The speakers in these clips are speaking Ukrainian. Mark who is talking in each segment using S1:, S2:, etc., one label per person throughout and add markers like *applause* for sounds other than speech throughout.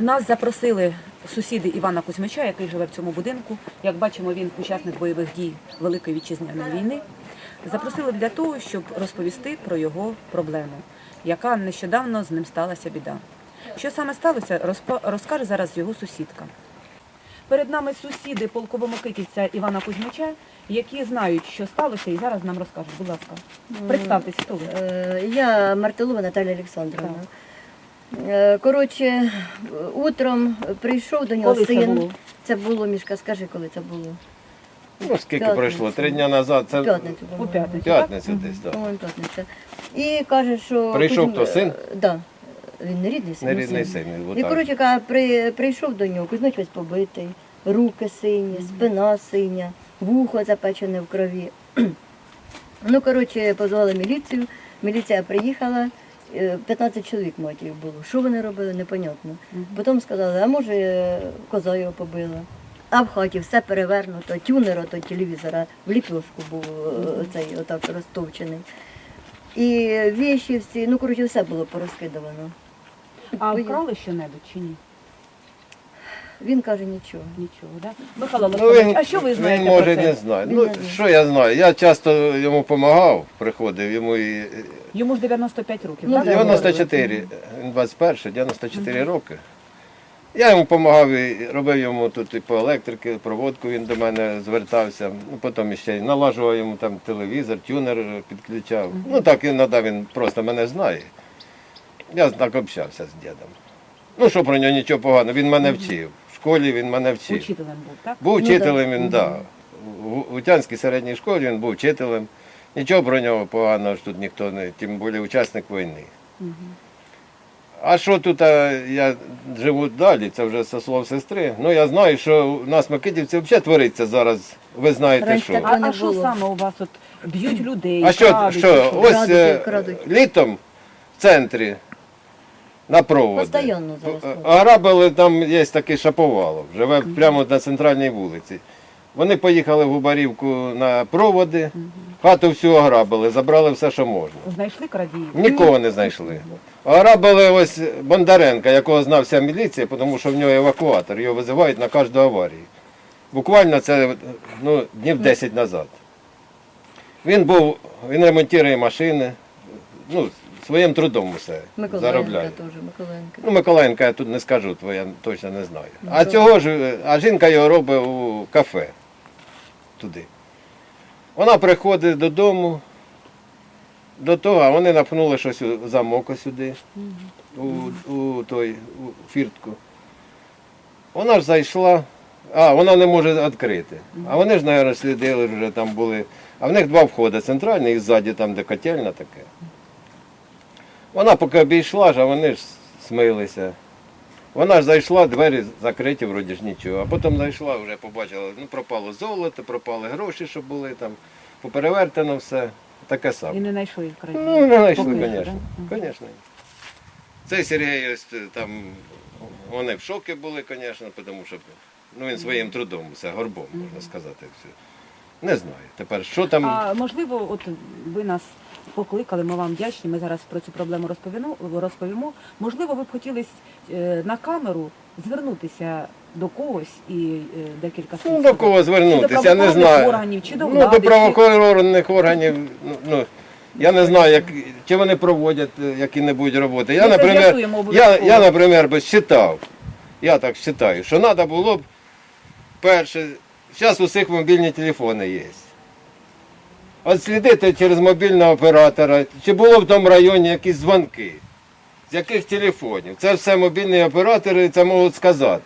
S1: Нас запросили сусіди Івана Кузьмича, який живе в цьому будинку. Як бачимо, він учасник бойових дій Великої вітчизняної війни. Запросили для того, щоб розповісти про його проблему, яка нещодавно з ним сталася біда. Що саме сталося, розкаже зараз його сусідка. Перед нами сусіди полковомокитівця Івана Кузьмича, які знають, що сталося, і зараз нам розкажуть. Будь ласка, представтесь, хто ви?
S2: Е, Я Мартилова Наталя Олександровна. Е, Коротше, утром прийшов до нього
S1: Коли це
S2: син.
S1: було?
S2: Це було, Мішка, скажи, коли це було?
S3: Ну, скільки
S2: П'ятницю.
S3: пройшло? Три дні назад. Це
S2: п'ятницю. По-моєму.
S1: п'ятницю.
S3: п'ятниця десь, так.
S2: По-моєму, п'ятниця. І каже, що...
S3: Прийшов хто, син?
S2: Так. Да. Він не рідний син.
S3: Не
S2: ну,
S3: рідний син. він
S2: І,
S3: отак.
S2: коротше, каже, при, прийшов до нього, Кузьмич весь побитий, руки сині, спина синя, вухо запечене в крові. *clears throat* ну, коротше, позвали міліцію, міліція приїхала, е, 15 чоловік матір було. Що вони робили, непонятно. Потім сказали, а може е, коза його побила. А в хаті все перевернуто, тюнер то телевізора в ліпьошку був е, цей отак розтовчений. І віші всі, ну коротше, все було порозкидано.
S1: А вкрали що-небудь чи ні?
S2: Він каже нічого.
S1: Нічого, да? Михайло
S3: Ну,
S1: Олександрович, а що ви знаєте
S3: він може
S1: про це?
S3: не знає.
S2: Він
S3: Ну,
S2: не знає.
S3: що я знаю? Я часто йому допомагав, приходив, йому і
S1: Йому ж 95 років,
S2: Ну,
S1: так?
S3: 94, він 21, 94 роки. Я йому допомагав і робив йому тут і по електриці, проводку він до мене звертався. Ну, потім ще й налажував йому там телевізор, тюнер підключав. Ну так іноді він просто мене знає. Я так общався з дідом. Ну що про нього нічого поганого, він мене вчив. В школі він мене вчив.
S1: Учителем був, так?
S3: Був
S2: Ну,
S3: вчителем він, да. В Утянській середній школі він був вчителем. Нічого про нього поганого ж тут ніхто не, тим більше учасник війни. А що тут а, я живу далі, це вже со слов сестри. Ну я знаю, що у нас в Микитівці взагалі твориться зараз, ви знаєте
S2: Раніше
S3: що.
S1: А, а що саме у вас от б'ють людей?
S3: А що,
S1: крадуть,
S3: що ось
S2: Крадуть,
S3: е,
S2: крадуть.
S3: літом в центрі на проводи.
S2: Постоянно зараз.
S3: Грабили, там є такий шаповалов, живе прямо на центральній вулиці. Вони поїхали в Губарівку на проводи, хату всю ограбили, забрали все, що можна.
S1: Знайшли крадіїв?
S3: Нікого не знайшли. Ограбили ось Бондаренка, якого знав вся міліція, тому що в нього евакуатор, його визивають на кожну аварію. Буквально це ну, днів 10 назад. Він був, він ремонтує машини, ну, своїм трудом усе заробляє.
S2: теж, Миколаївка.
S3: Ну, Миколаївка я тут не скажу, то я точно не знаю. А цього ж, а жінка його робить у кафе туди. Вона приходить додому, до того, а вони напхнули щось у замок сюди, у, у той у фіртку. Вона ж зайшла, а вона не може відкрити. А вони ж, мабуть, слідили вже там були. А в них два входи, центральний і ззаді, там, де котельна таке. Вона поки обійшла ж, а вони ж смилися. Вона ж зайшла, двері закриті, вроді ж нічого. А потім зайшла, вже побачила, ну пропало золото, пропали гроші, що були там, поперевертено все. Таке саме.
S1: І не знайшли крадіїв?
S3: Ну, не знайшли, звісно. Звісно. Цей Сергій ось е, там, вони в шокі були, звісно, тому що ну, він своїм трудом, все, горбом, можна сказати. Все. Не знаю. Тепер що там.
S1: А можливо, от ви нас покликали, ми вам вдячні. Ми зараз про цю проблему розповімо. Можливо, ви б хотіли е, на камеру звернутися до когось і е, декілька слів.
S3: Ну, до кого звернутися, я не знаю.
S1: органів, чи до
S3: ну,
S1: влади,
S3: до правоохоронних органів, ну, ну, я не знаю, як, чи вони проводять е, які-небудь роботи. Я,
S1: Ми це
S3: наприклад,
S1: з'ясуємо
S3: я,
S1: обов'язково.
S3: я, наприклад, би считав, я так вважаю, що треба було б перше, зараз у всіх мобільні телефони є. От слідити через мобільного оператора, чи було в тому районі якісь дзвонки, з яких телефонів. Це все мобільні оператори це можуть сказати.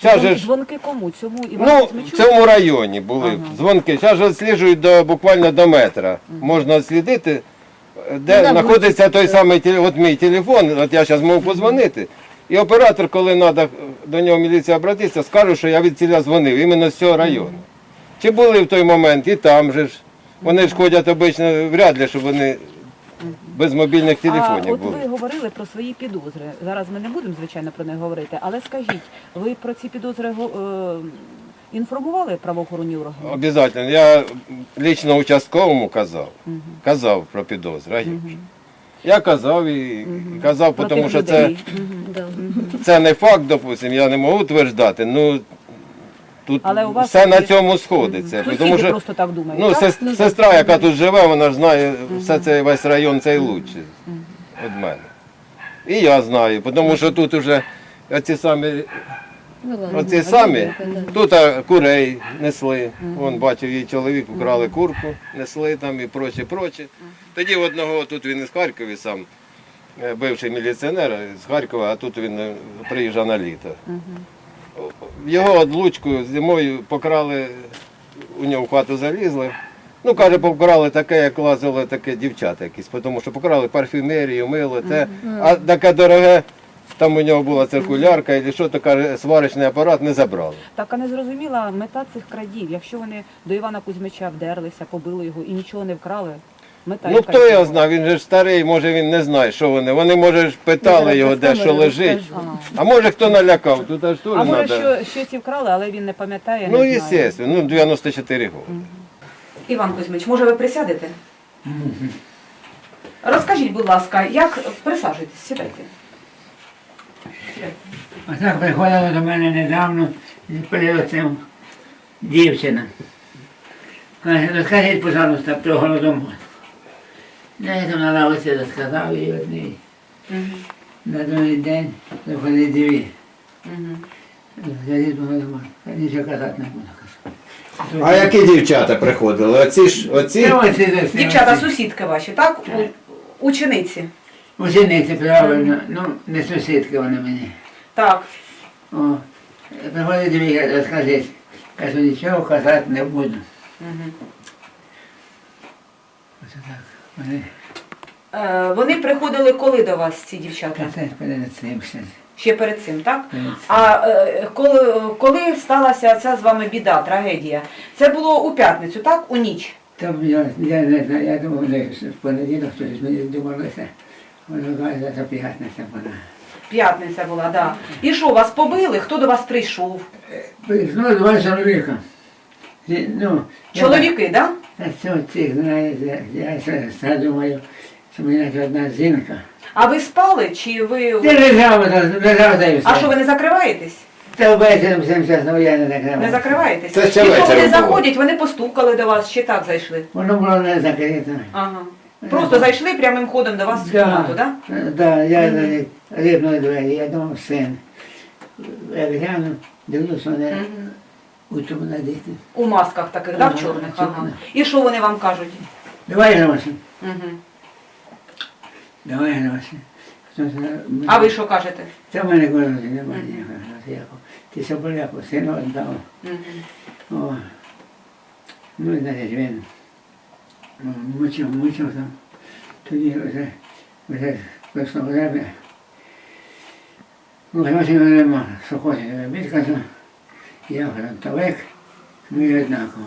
S3: Щас же ж-
S1: Дзвонки кому? Цьому Івану
S3: Ну,
S1: Кузьмичу?
S3: в цьому районі були
S1: Ага.
S3: дзвонки. Зараз же відсліджують до, буквально до метра. Можна відслідити, де
S2: Ну,
S3: знаходиться
S2: будь-
S3: той самий теле- от мій телефон, от я зараз можу подзвонити. І оператор, коли треба до нього міліція обратитися, скаже, що я від ціля дзвонив, іменно з цього району. Чи були в той момент і там же ж. Вони ж ходять обично, вряд ли, щоб вони без мобільних телефонів
S1: а от
S3: були.
S1: ви говорили про свої підозри. Зараз ми не будемо, звичайно, про них говорити, але скажіть, ви про ці підозри е, інформували правоохоронні органи?
S3: Обязательно. Я лично участковому казав. Казав про підозри. же. Я казав і, і казав, тому що це,
S1: людей.
S2: Да.
S3: це не факт, допустим, я не можу утверждати. Ну, тут
S1: Але у вас
S3: все на
S1: є-
S3: цьому сходиться.
S1: Сусіди
S3: Тому що
S1: просто так думають.
S3: ну,
S1: так?
S3: сес- сестра, яка тут живе, вона ж знає все цей весь район цей лучше від мене. І я знаю, тому що тут вже оці самі
S2: Ну, ладно.
S3: Оці самі тут а, курей несли. Вон бачив її чоловік, украли курку, несли там і проче, проче. Тоді в одного тут він із Харкова сам, е, бивший міліціонер з Харкова, а тут він е, приїжджав на літо. Його одлучку зимою покрали, у нього в хату залізли. Ну, каже, покрали таке, як лазили таке дівчата якісь, тому що покрали парфюмерію, мило, те. А таке дороге, там у нього була циркулярка, і що то каже, сварочний апарат не забрали.
S1: Так, а не зрозуміла мета цих крадів. Якщо вони до Івана Кузьмича вдерлися, побили його і нічого не вкрали, мета
S3: Ну
S1: яка
S3: хто його
S1: була?
S3: знав, він же ж старий, може він не знає, що вони. Вони, може, ж питали його, де що лежить. А може хто налякав, тут аж теж
S1: А може,
S3: треба.
S1: що, щось і вкрали, але він не пам'ятає,
S3: Ну,
S1: не знає.
S3: звісно, ну 94 роки.
S1: Іван Кузьмич, може ви присядете? Розкажіть, будь ласка, як присаджуйтесь, сідайте.
S4: Отак приходила до мене недавно перед цим дівчина. Каже, розкажіть, пожалуйста, про голодомор. Я там на лавиці розказав їй одній. На другий день заходить дві. Голодомор. Я нічого казати не буду.
S3: А які дівчата приходили? Оці ж оці?
S1: Дівчата, сусідки ваші, так? У- Учениці.
S4: Учениці, правильно. Ну, не сусідки вони мені.
S1: Так.
S4: О, приходить дві, розкажіть. Кажу, нічого казати не буду. Оце так. Вони
S1: Е, вони приходили коли до вас, ці дівчата?
S4: Перед цим ще.
S1: Ще перед цим, так?
S4: Перед цим.
S1: А е, коли, коли сталася ця з вами біда, трагедія? Це було у п'ятницю, так? У ніч.
S4: Там я, я не знаю, я думав, не в понеділок, щось мені думалося. Воно каже, це п'ятниця вона.
S1: П'ятниця була, так. Да. І що, вас побили? Хто до вас прийшов?
S4: Прийшло два чоловіка. І, Ну, я
S1: Чоловіки, так? Да?
S4: Та що цих, знаєте, я все думаю, що мене ж одна жінка.
S1: А ви спали чи ви.
S4: Я лежав, лежав та все.
S1: А що ви не закриваєтесь?
S4: Та ввечері всім чесно, я не закривав.
S1: Не закриваєтесь?
S3: Це ще
S1: І
S3: вечором
S1: вони
S3: було.
S1: заходять, вони постукали до вас, чи так зайшли?
S4: Воно було не закрито.
S1: Ага. Просто зайшли прямим ходом до вас в кімнату, так? Да?
S4: Так, да, я mm рівно двері, я думав син. Я гляну, дивлюся, вони
S1: Мгм.
S4: У тому надіти.
S1: У масках таких, да, в
S4: Ага,
S1: чорних? Ага.
S4: чорних.
S1: І що вони вам кажуть?
S4: Давай гроші,
S1: Угу.
S4: давай гроші. Хто це,
S1: А ви що кажете?
S4: Це в мене гроші немає ніякого гроші. Ти соболяку сину віддав.
S1: Угу.
S4: О. Ну, значить, він ну, мучив, мучив там. Тоді вже, вже прийшло время. Ну, грошей мене нема, що хочеш робити, Я фронтовик, ми однаково.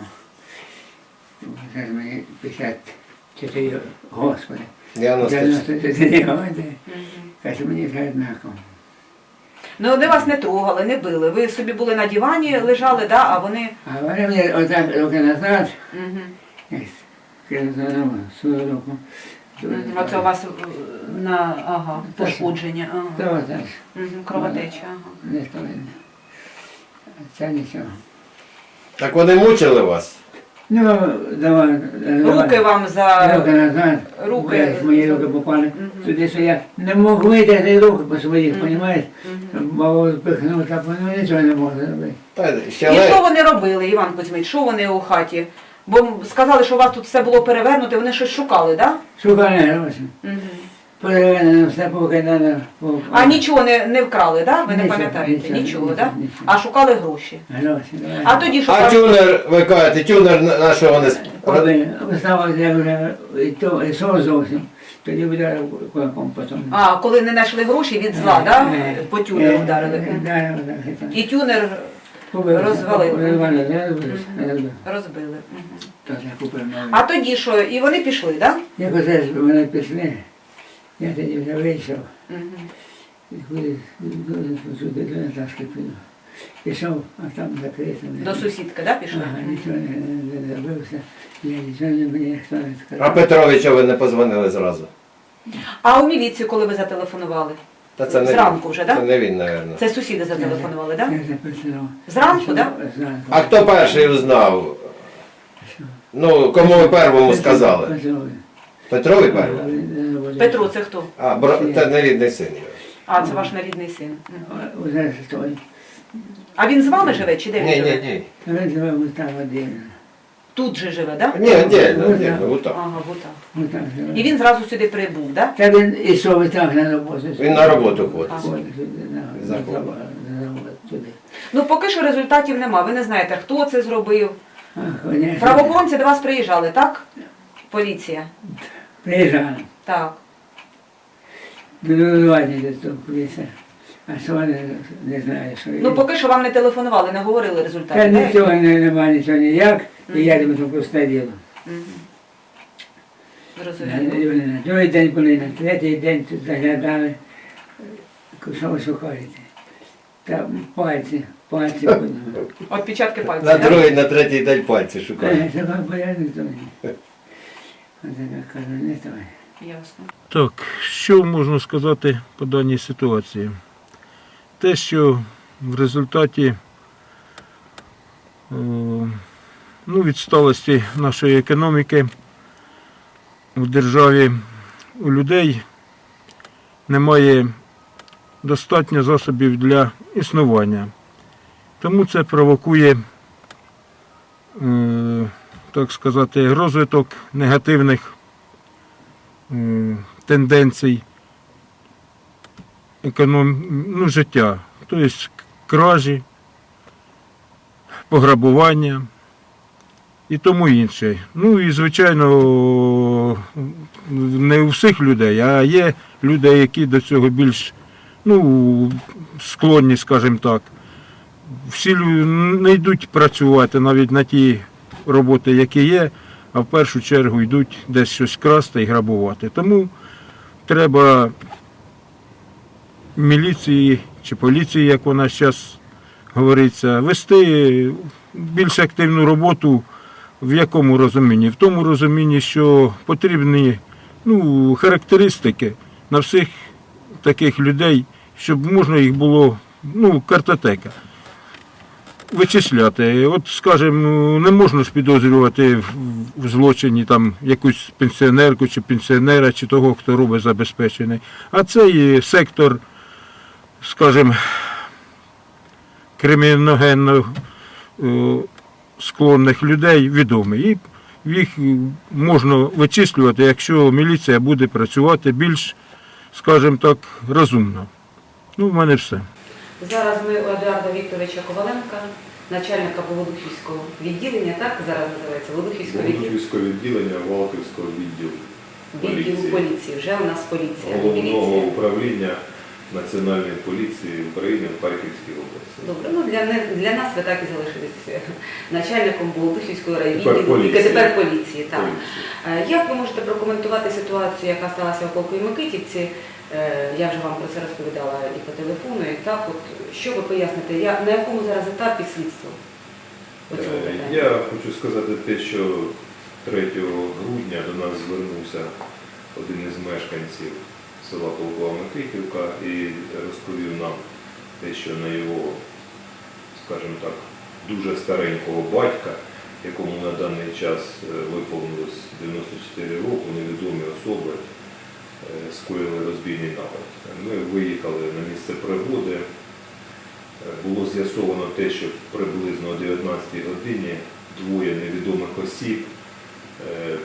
S4: Зараз мені 54, господи. 94 роки. Каже, мені вже однаково.
S1: Ну, вони вас не трогали, не били. Ви собі були на дивані, лежали, да, а вони.
S4: А вони мені отак руки назад,
S1: Угу.
S4: свою руку.
S1: Оце у вас е, на ага, пошкодження. Ага. Угу. Кровотеча. Ага.
S4: не. Це нічого.
S3: Так вони мучили вас?
S4: Ну, давай.
S1: Руки вам
S4: Руки
S1: за.
S4: назад.
S1: Руки.
S4: Ось Мої руки попали. Туди, що я не мог витягти руки по своїх, розумієш? Бо пихнув, так воно нічого не можу зробити.
S3: Та,
S1: І що
S3: ле...
S1: вони робили, Іван Кузьмич? Що вони у хаті? Бо сказали, що у вас тут все було перевернуте, вони щось шукали, так?
S4: Шукали гроші.
S1: Да? Угу.
S4: Переведено все покидано.
S1: А нічого не, не вкрали, да? Ви не
S4: Нічого,
S1: пам'ятаєте?
S4: нічого,
S1: Нічого, да?
S4: нічого.
S1: А шукали гроші.
S4: Гроші, давай.
S1: А тоді
S3: А тюнер, ви кажете, тюнер на на що вони? с-
S4: Коли виставив я вже і то і сон зовсім, тоді вдарив кулаком потім.
S1: А, коли не знайшли гроші від зла, да? По тюнеру вдарили.
S4: Так, і так.
S1: І тюнер
S4: розбився,
S1: розбили. Мгм.
S4: Так, я купив новий.
S1: А тоді що? І вони пішли, так? Да?
S4: Як оце ж вони пішли, я тоді вже вийшов, сюди до Наташки піду. Пішов, а там закрито.
S1: До сусідки, да, пішли?
S4: Ага, нічого не, не, не забився, я нічого не мені ніхто не
S3: А
S4: сказав.
S3: Петровича ви не позвонили зразу.
S1: А у міліцію, коли ви зателефонували?
S3: Та це не
S1: Зранку
S3: він.
S1: вже, да?
S3: Це не він, мабуть.
S1: Це сусіди зателефонували, так? Да?
S4: Я записав.
S1: Зранку, да?
S4: Зранку.
S3: А хто перший узнав? Ну, кому ви первому сказали?
S4: Петрові.
S3: Петрові первому?
S1: Петро, це хто?
S3: А, бро... це не рідний син.
S1: А, це ваш нарідний син. Мгм.
S4: Уже той.
S1: А він з вами живе чи де він
S3: Ні,
S1: живе?
S3: ні, ні.
S4: Він живе в там один.
S1: Тут же живе, так? Да?
S3: Ні, отдельно, отдельно, отак.
S1: Ага.
S4: Ну там живе.
S1: І він зразу сюди прибув, так?
S4: Та він ішов і так на роботу.
S3: Він на роботу ходить.
S4: Ходить сюди, на,
S3: Заходить.
S4: завод, на завод, туди.
S1: Ну поки що результатів нема. Ви не знаєте, хто це зробив.
S4: Конечно.
S1: Правоохоронці до вас приїжджали, так? Поліція.
S4: Приїжджали.
S1: Так.
S4: Того куліса. А що вони не знаю, що
S1: Ну поки що вам не телефонували, не говорили
S4: результати.
S1: Та так?
S4: нічого не, нема, нічого ніяк, і я думаю, що пусте діло. На,
S1: Зрозуміло.
S4: на другий день, коли на третій день тут заглядали, що ви шукаєте? Та пальці, пальці. *laughs*
S1: Отпечатки пальців.
S3: На
S1: так?
S3: другий, на третій день пальці шукає.
S4: Е, Це вам порядок то я кажу, не той.
S1: Ясно.
S5: Так, що можна сказати по даній ситуації? Те, що в результаті е, ну, відсталості нашої економіки в державі у людей немає достатньо засобів для існування. Тому це провокує, е, так сказати, розвиток негативних тенденцій економ... ну, життя. Тобто кражі, пограбування і тому інше. Ну і, звичайно, не у всіх людей, а є люди, які до цього більш ну, склонні, скажімо так. Всі не йдуть працювати навіть на ті роботи, які є, а в першу чергу йдуть десь щось красти і грабувати. Тому треба міліції чи поліції, як вона зараз говориться, вести більш активну роботу в якому розумінні? В тому розумінні, що потрібні ну, характеристики на всіх таких людей, щоб можна їх було, ну, картотека вичисляти. От, скажімо, не можна ж підозрювати в, злочині там якусь пенсіонерку чи пенсіонера, чи того, хто робить забезпечений. А цей сектор, скажімо, криміногенно е, склонних людей відомий. І їх можна вичислювати, якщо міліція буде працювати більш, скажімо так, розумно. Ну, в мене все.
S1: Зараз ми у Едуарда Вікторовича Коваленка, начальника Володухівського відділення, так зараз називається Володухівського відділення.
S6: Володимирського відділення Валківського відділу
S1: Відділу
S6: поліції.
S1: Вже у нас поліція.
S6: головного управління Національної поліції України в Харківській області.
S1: Добре, ну для, не- для нас ви так і залишились е, начальником Володухівського райвідділу, тільки тепер поліції. Так.
S6: Поліції.
S1: Е, Як ви можете прокоментувати ситуацію, яка сталася в Колку Микитівці? Е, Я вже вам про це розповідала і по телефону, і так. От що ви поясните? Я на якому зараз етапі слідства? цьому
S6: Е? Я хочу сказати те, що 3 грудня до нас звернувся один із мешканців села Полкова Микитівка і розповів нам те, що на його, скажімо так, дуже старенького батька, якому на даний час е, виповнилось 94 роки, невідомі особи скоїли розбійний напад. Ми виїхали на місце пригоди. Е, Було з'ясовано те, що приблизно о 19 годині двоє невідомих осіб е,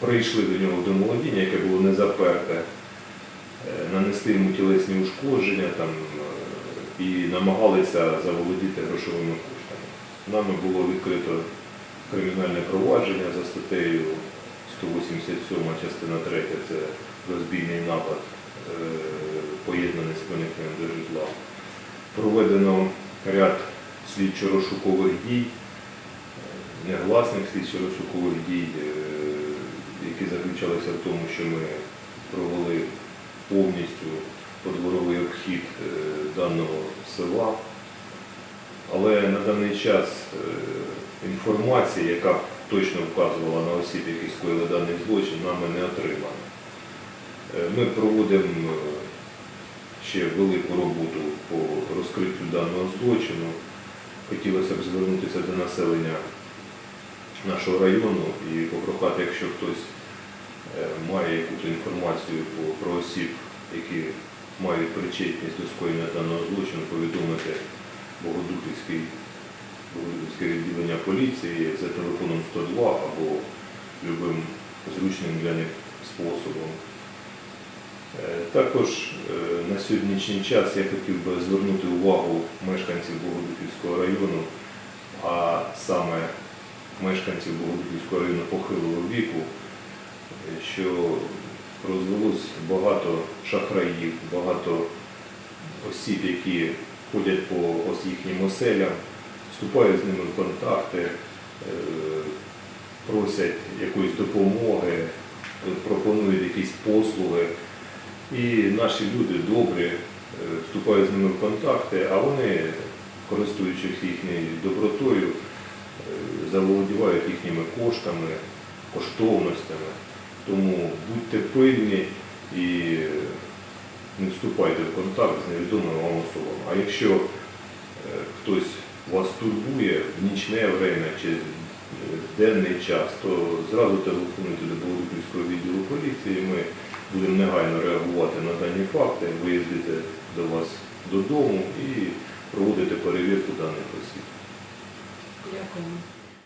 S6: прийшли до нього до молодіння, яке було не заперте, е, нанесли йому тілесні ушкодження там, е, і намагалися заволодіти грошовими коштами. Нами було відкрито кримінальне провадження за статтею 187 частина 3, це розбійний напад, е, поєднаний з проникненням до житла. Проведено ряд слідчо-розшукових дій, е, негласних слідчо-розшукових дій, е, які заключалися в тому, що ми провели повністю подворовий обхід даного села. Але на даний час інформація, яка точно вказувала на осіб, які скоїли даний злочин, нами не отримана. Е, Ми проводимо е, ще велику роботу по розкриттю даного злочину. Хотілося б звернутися до населення нашого району і попрохати, якщо хтось е, має якусь інформацію про осіб, які мають причетність до скоєння даного злочину, повідомити Богодухівське відділення поліції за телефоном 102 або любим зручним для них способом. Е, Також е, на сьогоднішній час я хотів би звернути увагу мешканців Богодухівського району, а саме мешканців Богодухівського району похилого віку, що розвелось багато шахраїв, багато осіб, які ходять по їхнім оселям, вступають з ними в контакти, е, просять якоїсь допомоги, пропонують якісь послуги. І наші люди добрі е, вступають з ними в контакти, а вони, користуючись їхньою добротою, е, заволодівають їхніми коштами, коштовностями. Тому будьте пильні і не вступайте в контакт з невідомими вам особами. А якщо е, хтось вас турбує в нічне время чи е, в денний час, то зразу телефонуйте до Богодухівського відділу поліції. Ми будемо негайно реагувати на дані факти, виїздити до вас додому і проводити перевірку даних осіб.
S1: Дякую.